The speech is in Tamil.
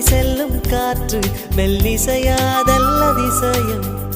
செல்லும் காற்று மெல்லிசையாதல்லதிசயம்.